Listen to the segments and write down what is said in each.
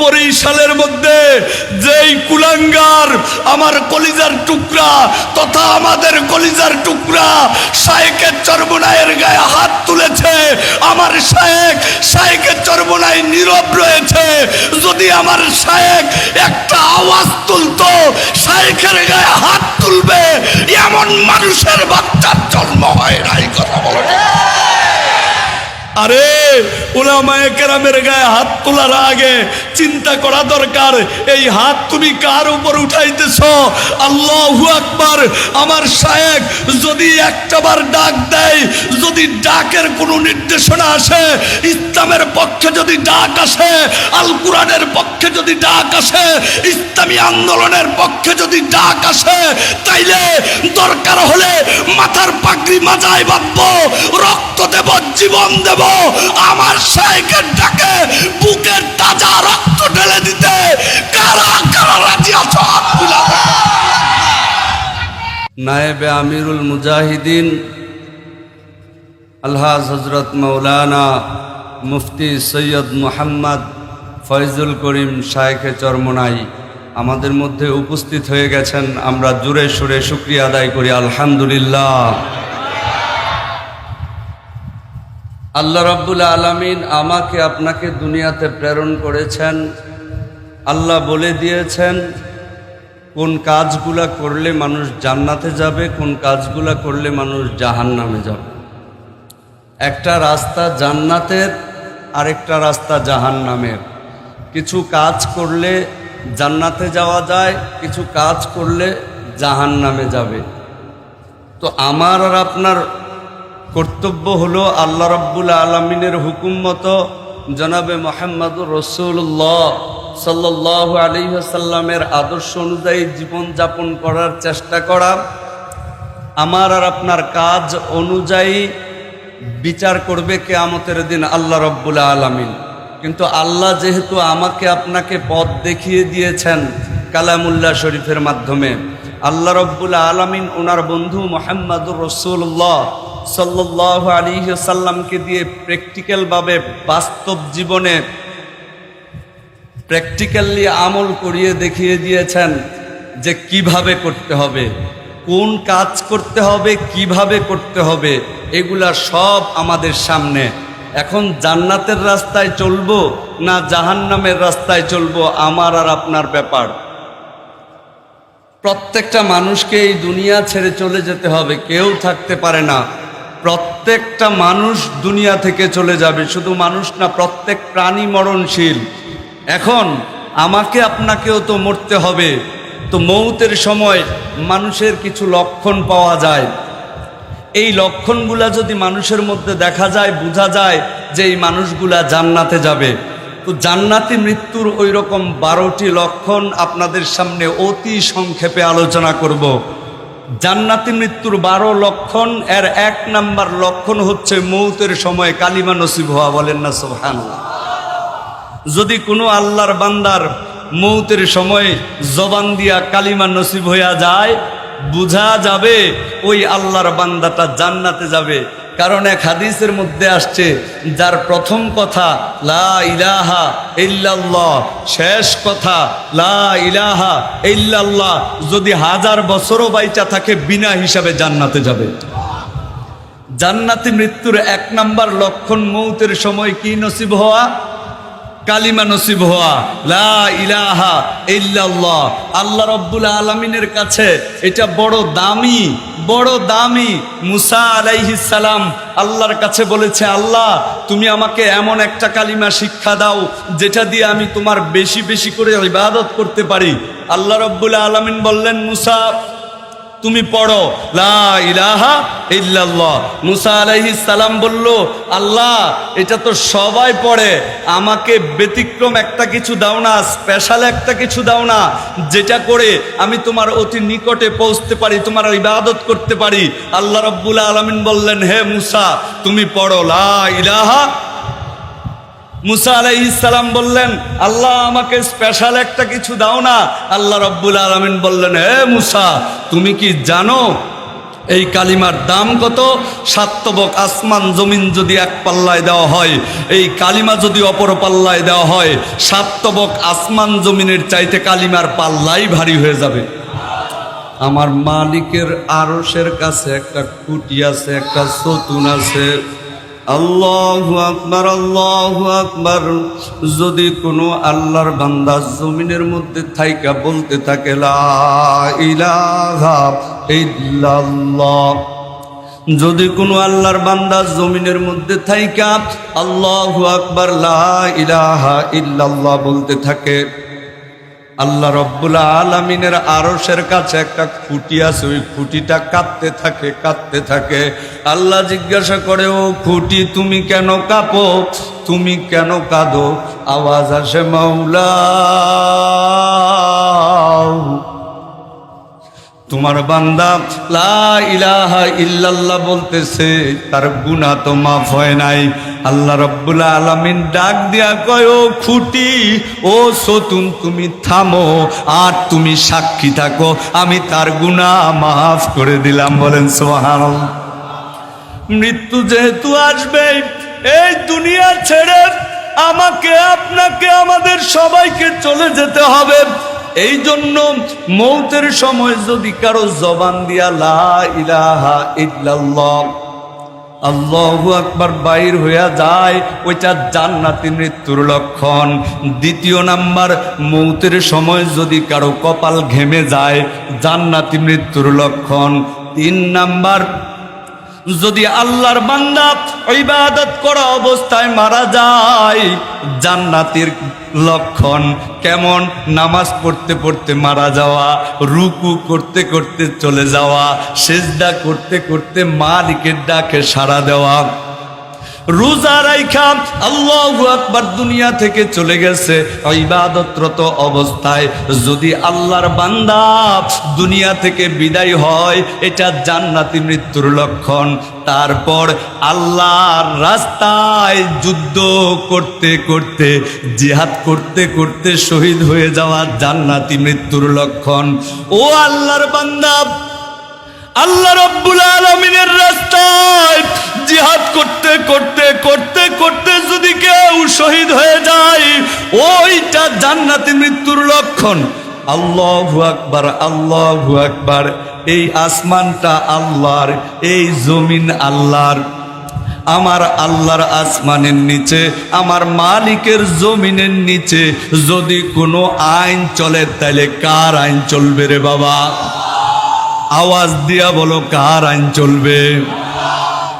বরিশালের মধ্যে যেই কুলাঙ্গার আমার কলিজার টুকরা তথা আমাদের কলিজার টুকরা শায়েকের চর্মনায়ের গায়ে হাত তুলেছে, আমার শায়েক শায়েকের চর্মনায় নীরব রয়েছে। যদি আমার শায়েক একটা আওয়াজ তুলতো, শায়েকের গায়ে হাত তুলবে, এমন মানুষের বাচ্চার ওলামায়ে গায়ে হাত তোলার আগে চিন্তা করা দরকার, এই হাত তুমি কার উপর উঠাইতেছ? আল্লাহু আমার যদি ডাক দেয়, যদি ডাকের কোনো নির্দেশনা আসে, ইসলামের পক্ষে যদি ডাক আসে আল কোরআনের পক্ষে যদি ডাক আসে, ইসলামী আন্দোলনের পক্ষে যদি ডাক আসে, তাইলে দরকার হলে মাথার পাগড়ি মাজায় বাঁধবো, রক্ত দেব, জীবন দেব আমার শাইকের ডাকে বুকের তাজা রক্ত ঢেলে দিতে। কারা কারা রাজি আছো? নায়েবে আমিরুল মুজাহিদিন, আলহাজ হজরত মৌলানা মুফতি সৈয়দ মোহাম্মদ ফয়জুল করিম শায়েখে চরমনাই আমাদের মধ্যে উপস্থিত হয়ে গেছেন। আমরা জোরে সুরে শুক্রিয়া আদায় করি। আলহামদুলিল্লাহ। আল্লাহ রাব্বুল আলামিন আমাকে আপনাকে দুনিয়াতে প্রেরণ করেছেন। আল্লাহ বলে দিয়েছেন, কোন কাজগুলা করলে মানুষ জান্নাতে যাবে, কোন কাজগুলা করলে মানুষ জাহান্নামে যাবে। একটা রাস্তা জান্নাতের, আরেকটা রাস্তা জাহান্নামের। কিছু কাজ করলে জান্নাতে যাওয়া যায়, কিছু কাজ করলে জাহান্নামে যাবে। তো আমার আর আপনার কর্তব্য হলো আল্লাহ রব্বুল আলমিনের হুকুম মতো জনাবে মোহাম্মদুর রসুল্লাহ সাল্লাহ আলিহাসাল্লামের আদর্শ অনুযায়ী জীবনযাপন করার চেষ্টা করা। আমার আর আপনার কাজ অনুযায়ী বিচার করবে কেয়ামতের দিন আল্লাহ রব্বুল আলমিন। কিন্তু আল্লাহ যেহেতু আমাকে আপনাকে পথ দেখিয়ে দিয়েছেন কালামুল্লাহ শরীফের মাধ্যমে, আল্লাহ রব্বুল আলমিন ওনার বন্ধু মোহাম্মদুর রসুল্লাহ সাল্লাহ সাল্লামকে দিয়ে প্র্যাকটিক্যালভাবে বাস্তব জীবনে প্র্যাকটিক্যালি আমল করিয়ে দেখিয়ে দিয়েছেন যে কীভাবে করতে হবে, কোন কাজ করতে হবে, কীভাবে করতে হবে, এগুলা সব আমাদের সামনে। এখন জান্নাতের রাস্তায় চলবো না জাহান্নামের রাস্তায় চলবো, আমার আর আপনার ব্যাপার। প্রত্যেকটা মানুষকে এই দুনিয়া ছেড়ে চলে যেতে হবে, কেউ থাকতে পারে না। প্রত্যেকটা মানুষ দুনিয়া থেকে চলে যাবে, শুধু মানুষ না, প্রত্যেক প্রাণী মরণশীল। এখন আমাকে আপনাকেও তো মরতে হবে। তো মৌতের সময় মানুষের কিছু লক্ষণ পাওয়া যায়। এই লক্ষণগুলা যদি মানুষের মধ্যে দেখা যায়, বোঝা যায় যে এই মানুষগুলা জান্নাতে যাবে। তো জান্নাতি মৃত্যুর ওই রকম বারোটি লক্ষণ আপনাদের সামনে অতি সংক্ষেপে আলোচনা করব। জান্নাতি মৃত্যুর বারো লক্ষণ, এর এক নাম্বার লক্ষণ হচ্ছে মৌতের সময় কালিমা নসিব হওয়া, বলেন না সোহান যদি কোনো আল্লাহর বান্দার মৌতের সময় জবান দিয়া কালিমা নসিব হইয়া যায়, বুঝা যাবে ওই আল্লাহর বান্দাটা জান্নাতে যাবে। কারণ এক হাদিসের মধ্যে আসছে, যার প্রথম কথা, লা ইলাহা ইল্লাল্লাহ, শেষ কথা, লা ইলাহা ইল্লাল্লাহ, যদি হাজার বছরও বাইচা থাকে, বিনা হিসাবে জান্নাতে যাবে। জান্নাতি মৃত্যুর এক নাম্বার লক্ষণ মৌতের সময় কি নসিব হওয়া? কালিমা নসিব হওয়া। লা ইলাহা ইল্লাল্লাহ। আল্লাহ রব্বুল আলমিনের কাছে এটা বড় দামি বড় দামি মুসা সালাম আল্লাহর কাছে বলেছে, আল্লাহ, তুমি আমাকে এমন একটা কালিমা শিক্ষা দাও, যেটা দিয়ে আমি তোমার বেশি বেশি করে ইবাদত করতে পারি। আল্লাহ রব্বুল আলমিন বললেন, মুসা তুমি পড়ো, লা ইলাহা ইল্লাল্লাহ। মুসা আলাইহিস সালাম বলল, আল্লাহ, এটা তো সবাই পড়ে। আমাকে ব্যতিক্রম একটা কিছু দাও না স্পেশাল একটা কিছু দাও না, যেটা করে আমি তোমার অতি নিকটে পৌঁছতে পারি, তোমার ইবাদত করতে পারি। আল্লাহ রব্বুল আলমিন বললেন, হে মুসা, তুমি পড়ো, লা ইলাহা মুসা আলাইসালাম বললেন, আল্লাহ আমাকে স্পেশাল একটা কিছু দাও না। আল্লাহ রব্বুল আলমিন বললেন হে মুসা, তুমি কি জানো এই কালিমার দাম কত? সাত্তবক আসমান জমিন যদি এক পাল্লায় দেওয়া হয়, এই কালিমা যদি অপর পাল্লায় দেওয়া হয় সাত্তবক আসমান জমিনের চাইতে কালিমার পাল্লাই ভারী হয়ে যাবে। আমার মালিকের আরসের কাছে একটা খুঁটি আছে, একটা সতুন আছে। আল্লাহ আকবার আল্লাহ আকবার। যদি কোনো আল্লাহর বান্দা জমিনের মধ্যে থাইকা বলতে থাকে যদি কোনো আল্লাহর বান্দা জমিনের মধ্যে থাইকা আল্লাহু আকবার, লা ইলাহা ইল্লাল্লাহ বলতে থাকে আল্লাহ রব্বুল আলমিনের আরসের কাছে একটা খুঁটি আছে, ওই খুঁটিটা কাঁদতে থাকে কাঁদতে থাকে। আল্লাহ জিজ্ঞাসা করে, ও খুঁটি, তুমি কেন কাঁপো? তুমি কেন কাঁদো? আওয়াজ আসে মাওলা তোমার বান্দা লা ইলাহা ইল্লাল্লাহ বলতেছে, তার গুণা তো মাফ হয় নাই। আল্লাহ রব্বুল আলামিন ডাক দিয়া কয়, ও খুঁটি, ও সতুন, তুমি থামো আর তুমি সাক্ষী থাকো। আমি তার গুণা মাফ করে দিলাম। বলেন সোহান মৃত্যু যেহেতু আসবে, এই দুনিয়া ছেড়ে আমাকে, আপনাকে, আমাদের সবাইকে চলে যেতে হবে। এই জন্য মৌতের সময় যদি কারও জবান দিয়া লা ইলাহা ইল্লাল্লাহ, আল্লাহু আকবার বাইর হইয়া যায়, ওইটা জান্নাতি মৃত্যুর লক্ষণ। দ্বিতীয় নাম্বার, মৌতের সময় যদি কারও কপাল ঘেমে যায়, জান্নাতি মৃত্যুর লক্ষণ। তিন নাম্বার যদি আল্লাহর বান্দা ইবাদত করা অবস্থায় মারা যায়, জান্নাতের লক্ষণ কেমন? নামাজ পড়তে পড়তে মারা যাওয়া, রুকু করতে করতে চলে যাওয়া, সেজদা করতে করতে মালিকের ডাকে সাড়া দেওয়া। রোজা রাইখা আল্লাহ আকবার দুনিয়া থেকে চলে গেছে। ইবাদতরত অবস্থায় যদি আল্লাহর বান্দা দুনিয়া থেকে বিদায় হয়, এটা জান্নাতি মৃত্যুর লক্ষণ। তারপর আল্লাহর রাস্তায় যুদ্ধ করতে করতে, জিহাদ করতে করতে শহীদ হয়ে যাওয়া জান্নাতি মৃত্যুর লক্ষণ। ও আল্লাহর বান্দা আল্লাহ রব্বুল আলমিনের রাস্তায় জিহাদ করতে করতে করতে করতে যদি কেউ শহীদ হয়ে যায়, ওইটা জান্নাতি মৃত্যুর লক্ষণ। আল্লাহু আকবার আল্লাহু আকবার। এই আসমানটা আল্লাহর, এই জমিন আল্লাহর। আমার আল্লাহর আসমানের নিচে, আমার মালিকের জমিনের নিচে যদি কোনো আইন চলে তাহলে কার আইন চলবে রে বাবা? আওয়াজ দিয়া বলো কার আইন চলবে?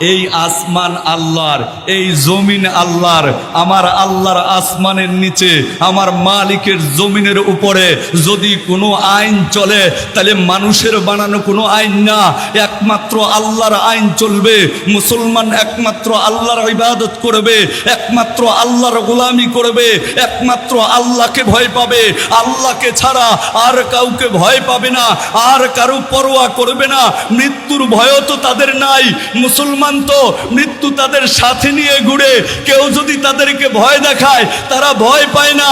এই আসমান আল্লাহর, এই জমিন আল্লাহর, আমার আল্লাহর আসমানের নিচে, আমার মালিকের জমিনের উপরে যদি কোনো আইন চলে, তাহলে মানুষের বানানো কোনো আইন না। একমাত্র আল্লাহর আইন চলবে, মুসলমান একমাত্র আল্লাহর ইবাদত করবে, একমাত্র আল্লাহর গোলামি করবে, একমাত্র আল্লাহকে ভয় পাবে। আল্লাহকে ছাড়া আর কাউকে ভয় পাবে না, আর কারও পরোয়া করবে না। মৃত্যুর ভয়ও তো তাদের নাই। মুসলমান তো মৃত্যু তাদের সাথে নিয়ে ঘুরে। কেউ যদি তাদেরকে ভয় দেখায়, তারা ভয় পায় না।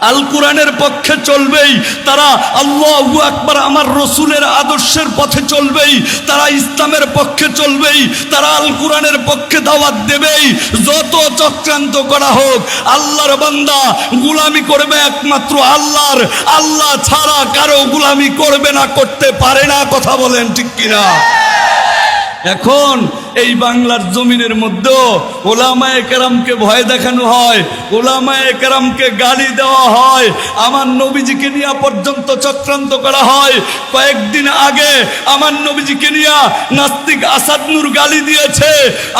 আল কোরআনের পক্ষে চলবেই। তারা আল্লাহ আকবার আমার রসুলের আদর্শের পথে চলবেই। তারা ইসলামের পক্ষে চলবেই। তারা আল কোরআনের পক্ষে দাওয়াত দেবেই। যত চক্রান্ত করা হোক, আল্লাহর বান্দা গুলামি করবে একমাত্র আল্লাহর। আল্লাহ ছাড়া কারও গুলামি করবে না, করতে পারে না। কথা বলেন ঠিক কিনা? এখন এই বাংলার জমিনের মধ্যেও ওলামায়ে কেরামকে ভয় দেখানো হয়, ওলামায়ে কেরামকে গালি দেওয়া হয়, আমার নবীজিকে নিয়ে পর্যন্ত চক্রান্ত করা হয়। কয়েকদিন আগে আমার নবীজিকে নিয়ে নাস্তিক আসাদনুর গালি দিয়েছে।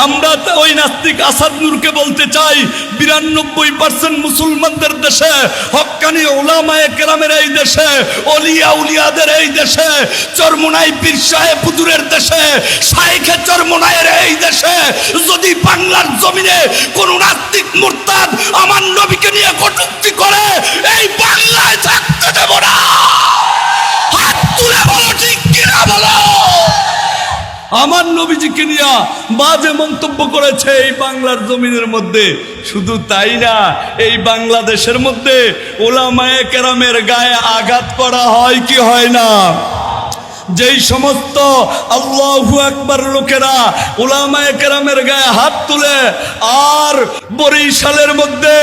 আমরা ওই নাস্তিক আসাদনুরকে বলতে চাই, বিরানব্বই পার্সেন্ট মুসলমানদের দেশে হক্কানি ওলামায়ে কেরামের এই দেশে, অলিয়া উলিয়াদের এই দেশে, চরমুনাই পীর সাহেব পুতুরের দেশে, শাইখে চরমুনাইয়ের এই দেশে যদি বাংলার জমিনে কোন নাস্তিক মুরতাদ আমার নবীকে নিয়ে কটুক্তি করে, এই বাংলায় থাকতে দেব না। হাত তুলে বলো ঠিক কিনা বলো। আমার নবীজিকে নিয়ে বাজে মন্তব্য করেছে এই বাংলার জমিনের মধ্যে। শুধু তাই না, এই বাংলাদেশের মধ্যে ওলামায়ে কেরামের গায়ে আঘাত করা হয় কি হয় না? যেই সমস্ত আল্লাহু আকবার লোকেরা ওলামায়ে কেরামের গায়ে হাত তুলে আর বরিশালের মধ্যে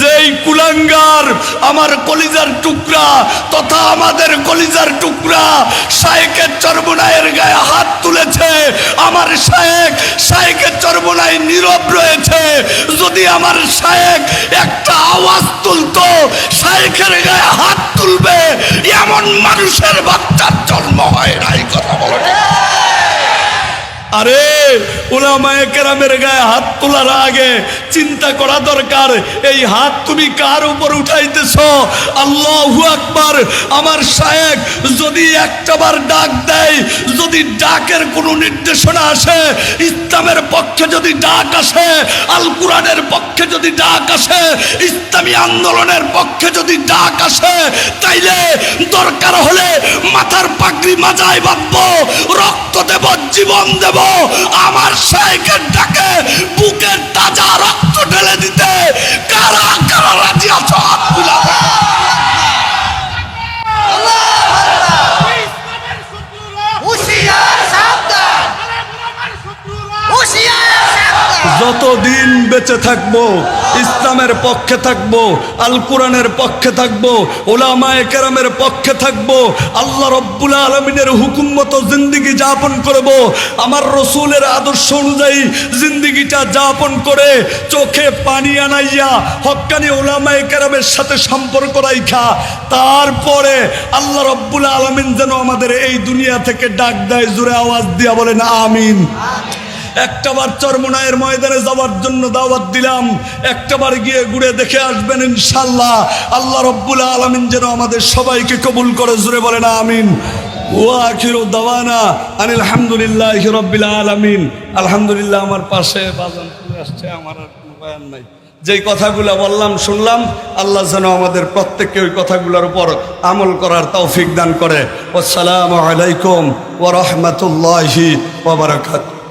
যেই কুলাঙ্গার আমার কলিজার টুকরা তথা আমাদের কলিজার টুকরা শায়েকের চর্বনায়ের গায়ে হাত তুলেছে, আমার শায়েক শায়েকের চর্বনায় নীরব রয়েছে। যদি আমার শায়েক একটা আওয়াজ তুলতো, শায়েকের গায়ে হাত তুলবে, এমন মানুষের বাচ্চার জন্ম। হয় নাই কথা বলো। আরে ওলামায়ে কেরামের গায়ে হাত তোলার আগে চিন্তা করা দরকার, এই হাত তুমি কার উপর উঠাইতেছ? আল্লাহু আকবার। আমার শায়েক যদি একটাবার ডাক দেয়, যদি ডাকের কোনো নির্দেশনা আসে, ইসলামের পক্ষে যদি ডাক আসে আল কোরআনের পক্ষে যদি ডাক আসে, ইসলামী আন্দোলনের পক্ষে যদি ডাক আসে, তাইলে দরকার হলে মাথার পাগড়ি মাজায় বাঁধবো, রক্ত দেব, জীবন দেব আমার ডাকে বুকের তাজা রক্ত ঢেলে দিতে। কারা কারা রাজি আছো হাত সাবধান যতদিন বেঁচে থাকব ইসলামের পক্ষে থাকব, আল কোরআনের পক্ষে থাকব ওলামায়ে কেরামের পক্ষে থাকব, আল্লাহ রব্বুল আলমিনের হুকুম মতো জিন্দিগি যাপন করব, আমার রসুলের আদর্শ অনুযায়ী জিন্দিগিটা যাপন করে চোখে পানি আনাইয়া হক্কানি ওলামায়ে কেরামের সাথে সম্পর্ক রাইখা, তারপরে আল্লাহ রব্বুল আলমিন যেন আমাদের এই দুনিয়া থেকে ডাক দেয়, জোরে আওয়াজ দিয়া বলেন, আমিন। একটাবার চরমনায়ের ময়দানে যাওয়ার জন্য দাওয়াত দিলাম। একটাবার গিয়ে ঘুরে দেখে আসবেন ইনশাল্লাহ আল্লাহ রব্বুল আলমিন যেন আমাদের সবাইকে কবুল করে জুড়ে বলে না আমিন। ও আখির দাওয়ানা আনিল আলহামদুলিল্লাহ রব্বিল আলমিন। আলহামদুলিল্লাহ, আমার পাশে বাজান আসছে, আমার আর কোনো বয়ান নাই। যেই কথাগুলো বললাম, শুনলাম, আল্লাহ যেন আমাদের প্রত্যেককে ওই কথাগুলোর উপর আমল করার তৌফিক দান করে। আসসালামু আলাইকুম ওরহমতুল্লাহি ওবরাকাত